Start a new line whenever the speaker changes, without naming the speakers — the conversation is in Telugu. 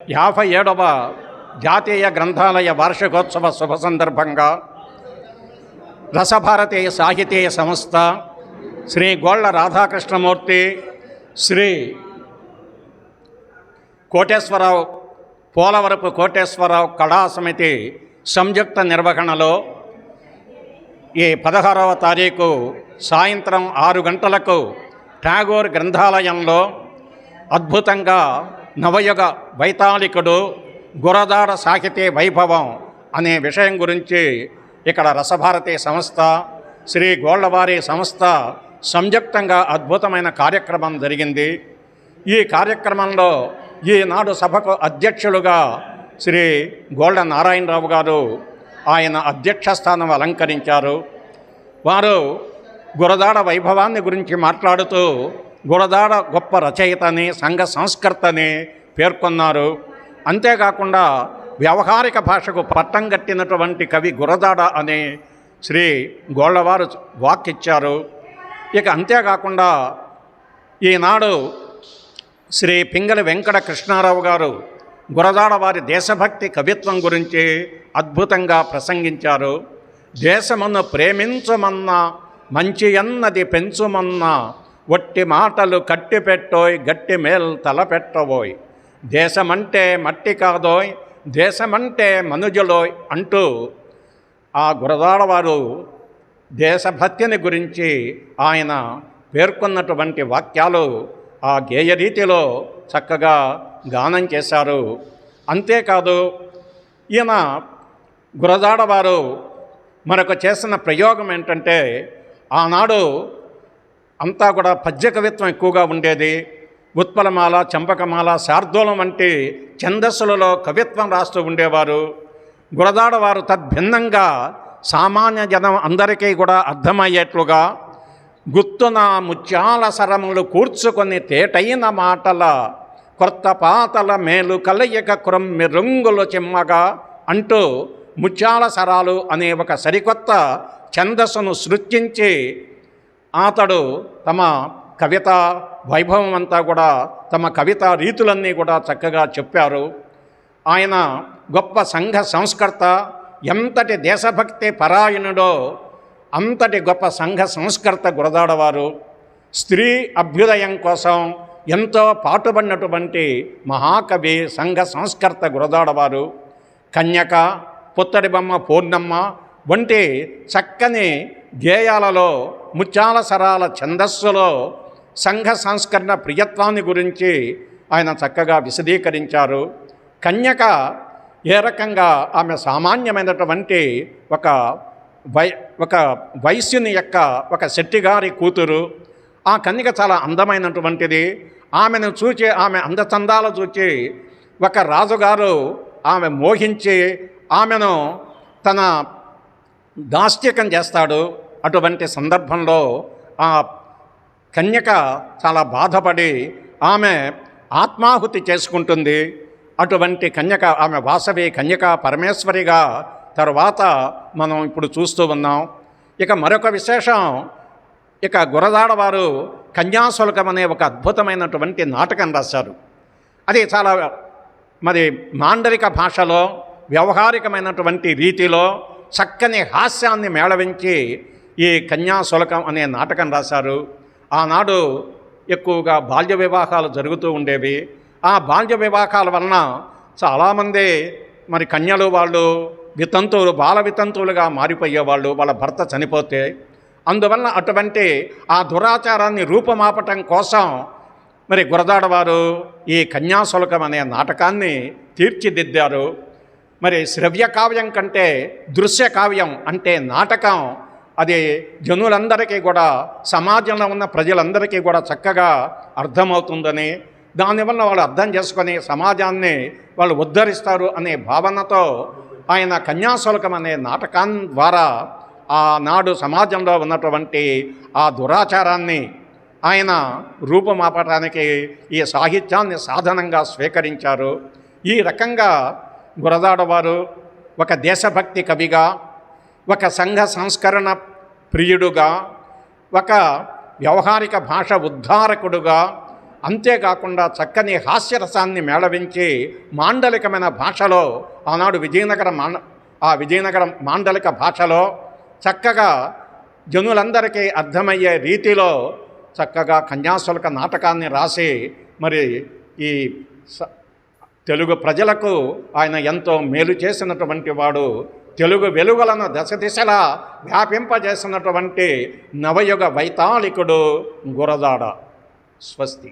యాభై ఏడవ జాతీయ గ్రంథాలయ వార్షికోత్సవ శుభ సందర్భంగా రసభారతీయ సాహితీయ సంస్థ శ్రీ గోళ్ళ రాధాకృష్ణమూర్తి శ్రీ కోటేశ్వరరావు పోలవరపు కోటేశ్వరరావు కళా సమితి సంయుక్త నిర్వహణలో ఈ పదహారవ తారీఖు సాయంత్రం ఆరు గంటలకు ఠాగోర్ గ్రంథాలయంలో అద్భుతంగా నవయుగ వైతాళికుడు గురదాడ సాహితీ వైభవం అనే విషయం గురించి ఇక్కడ రసభారతి సంస్థ శ్రీ గోళ్ళవారి సంస్థ సంయుక్తంగా అద్భుతమైన కార్యక్రమం జరిగింది. ఈ కార్యక్రమంలో ఈనాడు సభకు అధ్యక్షులుగా శ్రీ గోళ్ళ నారాయణరావు గారు ఆయన అధ్యక్ష స్థానం అలంకరించారు. వారు గురదాడ వైభవాన్ని గురించి మాట్లాడుతూ గురదాడ గొప్ప రచయితని సంఘ సంస్కర్తని పేర్కొన్నారు. అంతేకాకుండా వ్యవహారిక భాషకు పట్టం కట్టినటువంటి కవి గురదాడ అని శ్రీ గోళ్ళవారు వాక్కిచ్చారు ఇక అంతేకాకుండా ఈనాడు శ్రీ పింగళి వెంకట కృష్ణారావు గారు గురదాడ వారి దేశభక్తి కవిత్వం గురించి అద్భుతంగా ప్రసంగించారు. దేశమును ప్రేమించమన్న మంచి అన్నది పెంచుమన్న ఒట్టి మాటలు కట్టిపెట్టోయ్ గట్టి మేల్ తలపెట్టబోయ్. దేశమంటే మట్టి కాదోయ్ దేశమంటే మనుజులోయ్ అంటూ ఆ గురదాడవారు దేశభక్తిని గురించి ఆయన పేర్కొన్నటువంటి వాక్యాలు ఆ గేయ రీతిలో చక్కగా గానం చేశారు. అంతేకాదు ఈయన గురదాడవారు మరొక చేసిన ప్రయోగం ఏంటంటే ఆనాడు అంతా కూడా పద్య కవిత్వం ఎక్కువగా ఉండేది. ఉత్పలమాల చంపకమాల శార్దూలం వంటి ఛందస్సులలో కవిత్వం రాస్తూ ఉండేవారు. గురదాడ వారు తద్భిన్నంగా సామాన్య జనం అందరికీ కూడా అర్థమయ్యేట్లుగా గుత్తున ముత్యాల సరములు కూర్చుకొని తేటైన మాటల కొత్త పాతల మేలు కలయిక క్రొమ్మి రంగులు చిమ్మగా అంటూ ముత్యాల సరాలు అనే ఒక సరికొత్త ఛందస్సును సృష్టించి అతడు తమ కవిత వైభవం అంతా కూడా తమ కవిత రీతులన్నీ కూడా చక్కగా చెప్పారు. ఆయన గొప్ప సంఘ సంస్కర్త ఎంతటి దేశభక్తి పరాయణుడో అంతటి గొప్ప సంఘ సంస్కర్త గురదాడవారు స్త్రీ అభ్యుదయం కోసం ఎంతో పాటుపడినటువంటి మహాకవి సంఘ సంస్కర్త గురదాడవారు కన్యక పుత్తడి బొమ్మ పూర్ణమ్మ వంటి చక్కని గేయాలలో ముత్యాల సరాల ఛందస్సులో సంఘ సంస్కరణ ప్రియత్వాన్ని గురించి ఆయన చక్కగా విశదీకరించారు. కన్యక ఏ రకంగా ఆమె సామాన్యమైనటువంటి ఒక వై ఒక వైశ్యుని యొక్క ఒక శెట్టిగారి కూతురు. ఆ కన్యక చాలా అందమైనటువంటిది. ఆమెను చూచి ఆమె అందచందాలు చూచి ఒక రాజుగారు ఆమె మోహించి ఆమెను తన దాస్తికం చేస్తాడు. అటువంటి సందర్భంలో ఆ కన్యక చాలా బాధపడి ఆమె ఆత్మాహుతి చేసుకుంటుంది. అటువంటి కన్యక ఆమె వాసవి కన్యక పరమేశ్వరిగా తర్వాత మనం ఇప్పుడు చూస్తూ ఉన్నాం. ఇక మరొక విశేషం ఇక గురదాడవారు కన్యాశుల్కం అనే ఒక అద్భుతమైనటువంటి నాటకం రాశారు. అది చాలా మరి మాండలిక భాషలో వ్యవహారికమైనటువంటి రీతిలో చక్కని హాస్యాన్ని మేళవించి ఈ కన్యాశులకం అనే నాటకం రాశారు. ఆనాడు ఎక్కువగా బాల్య వివాహాలు జరుగుతూ ఉండేవి. ఆ బాల్య వివాహాల వలన చాలామంది మరి కన్యలు వాళ్ళు వితంతువులు బాల వితంతువులుగా మారిపోయేవాళ్ళు వాళ్ళ భర్త చనిపోతే. అందువలన అటువంటి ఆ దురాచారాన్ని రూపమాపటం కోసం మరి గురదాడవారు ఈ కన్యాశులకం అనే నాటకాన్ని తీర్చిదిద్దారు. మరి శ్రవ్య కావ్యం కంటే దృశ్య కావ్యం అంటే నాటకం అది జనులందరికీ కూడా సమాజంలో ఉన్న ప్రజలందరికీ కూడా చక్కగా అర్థమవుతుందని దానివల్ల వాళ్ళు అర్థం చేసుకొని సమాజాన్ని వాళ్ళు ఉద్ధరిస్తారు అనే భావనతో ఆయన కన్యాశుల్కం అనే నాటకం ద్వారా ఆనాడు సమాజంలో ఉన్నటువంటి ఆ దురాచారాన్ని ఆయన రూపుమాపటానికి ఈ సాహిత్యాన్ని సాధనంగా స్వీకరించారు. ఈ రకంగా గురదాడవారు ఒక దేశభక్తి కవిగా ఒక సంఘ సంస్కరణ ప్రియుడుగా ఒక వ్యవహారిక భాష ఉద్ధారకుడుగా అంతేకాకుండా చక్కని హాస్యరసాన్ని మేళవించి మాండలికమైన భాషలో ఆనాడు విజయనగర మాండ ఆ విజయనగర మాండలిక భాషలో చక్కగా జనులందరికీ అర్థమయ్యే రీతిలో చక్కగా కన్యాశుల్క నాటకాన్ని రాసి మరి ఈ స- తెలుగు ప్రజలకు ఆయన ఎంతో మేలు చేసినటువంటి వాడు తెలుగు వెలుగులను దశ దిశలా వ్యాపింపజేసినటువంటి నవయుగ వైతాళికుడు గురదాడ స్వస్తి.